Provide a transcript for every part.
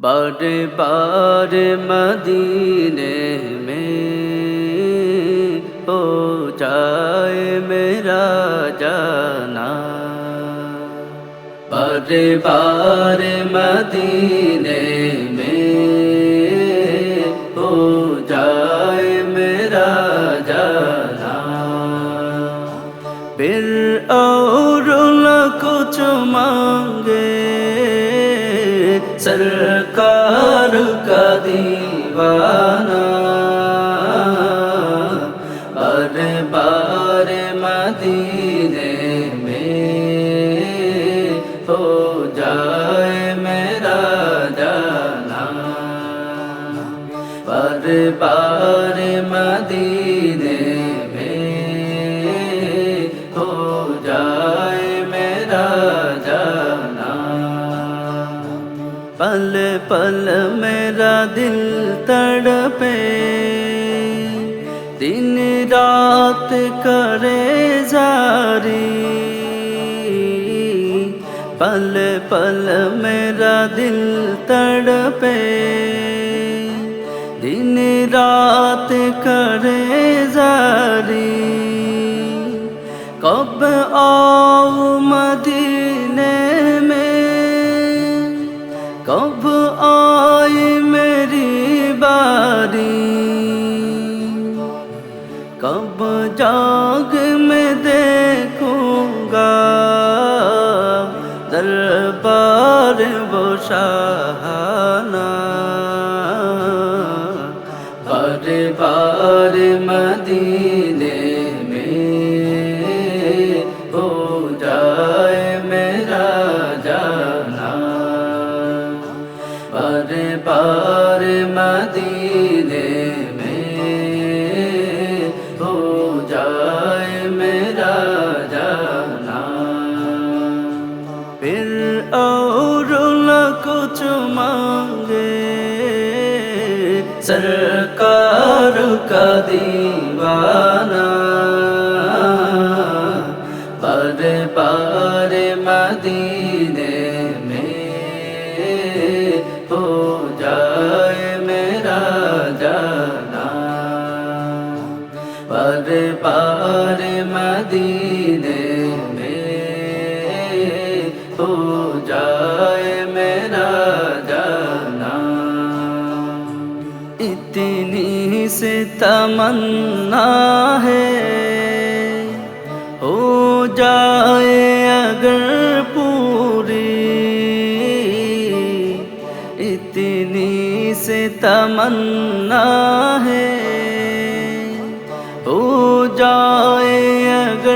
بار بار مدینے میں ہو جائے میرا جانا بار بار مدینے میں ہو جائے میرا جانا پھر اور نہ کچھ مانگے سرکار کا دیوانہ۔ بار بار مدینے میں ہو جائے میرا جانا۔ بار بار مدینے پل پل میرا دل تڑپے۔ دن رات کرے جاری۔ پل پل میرا دل تڑپے۔ دن رات کرے جاری۔ کب آؤ مدینے میں؟ کب کب جاگ میں دیکھوں گا دربار وہ شاہانہ۔ بار بار مدینے میں ہو جائے میرا جانا۔ بار بار مدینے سرکار کا دیوانہ بار بار مدینے میں ہو جائے میرا جانا بار بار مدینے سے تمنا ہے۔ ہو جائے اگر پوری۔ اتنی سے تمنا ہے۔ ہو جائے اگر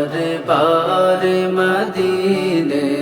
بار بار مدینے